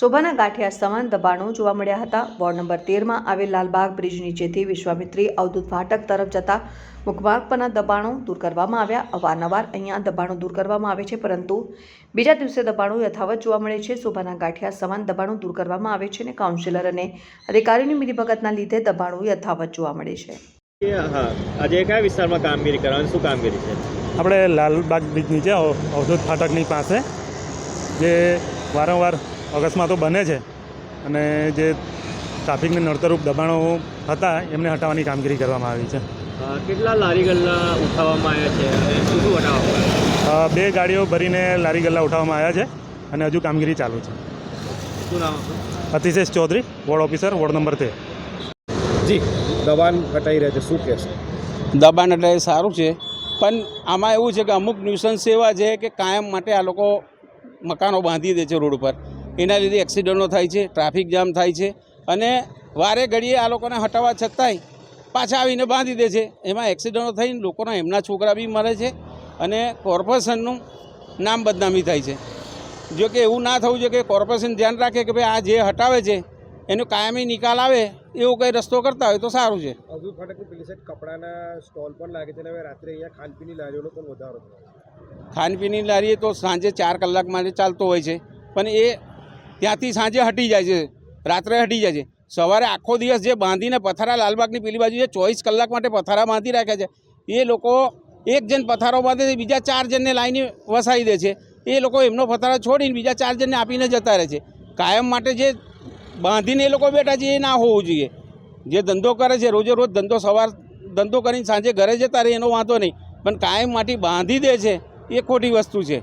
શોભાના ગાંઠિયા સમાન દબાણો જોવા મળ્યા હતા. વોર્ડ નંબર તેરમાં આવેલ લાલબાગ બ્રિજ નીચેથી વિશ્વામિત્રી અવધૂત ફાટક તરફ જતા મુખમાર્ગ પરના દબાણો દૂર કરવામાં આવ્યા. અવારનવાર અહીંયા દબાણો દૂર કરવામાં આવે છે પરંતુ બીજા દિવસે દબાણો યથાવત જોવા મળે છે. શોભાના ગાંઠિયા સમાન દબાણો દૂર કરવામાં આવે છે અને કાઉન્સિલર અને અધિકારીઓની મિલીભગતના લીધે દબાણો યથાવત જોવા મળે છે. હા. આજે કયા વિસ્તારમાં કામગીરી કરવાની શું કામગીરી છે? આપણે લાલબાગ બ્રિજ નીચે અવ- અવધૂત ફાટકની પાસે જે વારંવાર અકસ્માતો બને છે અને જે ટ્રાફિકને નડતરૂપ દબાણો હતા એમને હટાવવાની કામગીરી કરવામાં આવી છે. કેટલા લારી ગલ્લા ઉઠાવવામાં આવ્યા છે બે ગાડીઓ ભરીને લારી ગલ્લા ઉઠાવવામાં આવ્યા છે અને હજુ કામગીરી ચાલુ છે. શું નામ અતિશેષ Chaudhary ward officer ward number તેર. જી દબાણ હટાઈ રહ્યા છે. શું કહેશો દબાણ એટલે સારું છે પણ આમાં એવું છે કે અમુક ન્યુસન્સ એવા છે કે કાયમ માટે આ લોકો મકાનો બાંધી દે છે રોડ ઉપર. એના લીધે એક્સિડન્ટો થાય છે ટ્રાફિક જામ થાય છે અને વારે ઘડીએ આ લોકોને હટાવવા છતાંય પાછા આવીને બાંધી દે છે. એમાં એક્સિડન્ટો થઈને લોકોના એમના છોકરા બી મરે છે અને કોર્પોરેશનનું નામ બદનામી થાય છે. જો કે એવું ના થવું જોઈએ કે કોર્પોરેશન ધ્યાન રાખે કે ભાઈ આ જે હટાવે છે એનો કાયમી નિકાલ આવે એવો કંઈ રસ્તો કરતા હોય તો સારું છે. હજુ ફાટકની પેલી સાઈડ કપડાના સ્ટોલ પણ લાગે છે હવે રાત્રે અહીંયા ખાનપીની લારીઓનો પણ વધારો થયો. ખાનપીની લારી તો સાંજે ચાર કલાક માટે ચાલતો હોય છે. પણ એ ત્યાંથી સાંજે હટી જાય છે. રાત્રે હટી જાય છે. સવારે આખો દિવસ જે બાંધીને પથારા લાલબાગની પેલી બાજુ જે ચોવીસ કલાક માટે પથારા બાંધી રાખ્યા છે. એ લોકો એક જણ પથારો બાંધે છે, બીજા ચાર જણને લાઈને વસાવી દે છે. એ લોકો એમનો પથારો છોડીને બીજા ચાર જણને આપીને જતા રહે છે. કાયમ માટે જે બાંધીને એ લોકો બેઠા છે, એ ના હોવું જોઈએ. જે ધંધો કરે છે, રોજે રોજ ધંધો સવાર ધંધો કરીને સાંજે ઘરે જતા રહે, એનો વાંધો નહીં. પણ કાયમ માટે બાંધી દે છે, એ ખોટી વસ્તુ છે.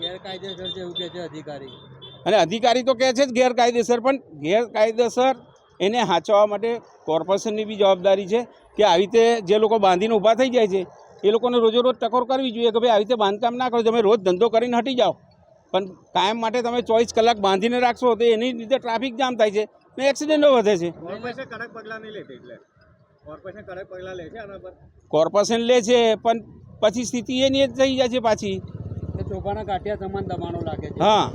ગેરકાયદેસર છે એવું કે છે અધિકારી? અને અધિકારી તો કહે છે જ ગેરકાયદેસર પણ ગેરકાયદેસર એને હાંચવા માટે કોર્પોરેશનની બી જવાબદારી છે કે આવી રીતે જે લોકો બાંધીને ઊભા થઈ જાય છે એ લોકોને રોજે રોજ ટકોર કરવી જોઈએ કે ભાઈ આવી રીતે બાંધકામ ના કરો તમે રોજ ધંધો કરીને હટી જાઓ. પણ કાયમ માટે તમે ચોવીસ કલાક બાંધીને રાખશો તો એની રીતે ટ્રાફિક જામ થાય છે ને એક્સિડન્ટો વધે છે. કોર્પોરેશન કડક પગલાં નહીં લેતી એટલે? કોર્પોરેશન લે છે આના પર? કોર્પોરેશન લે છે પણ પછી સ્થિતિ એની જ થઈ જાય છે પાછી. કે ચોખાના કાંઠિયા સમાન દબાણો લાગે છે. હા.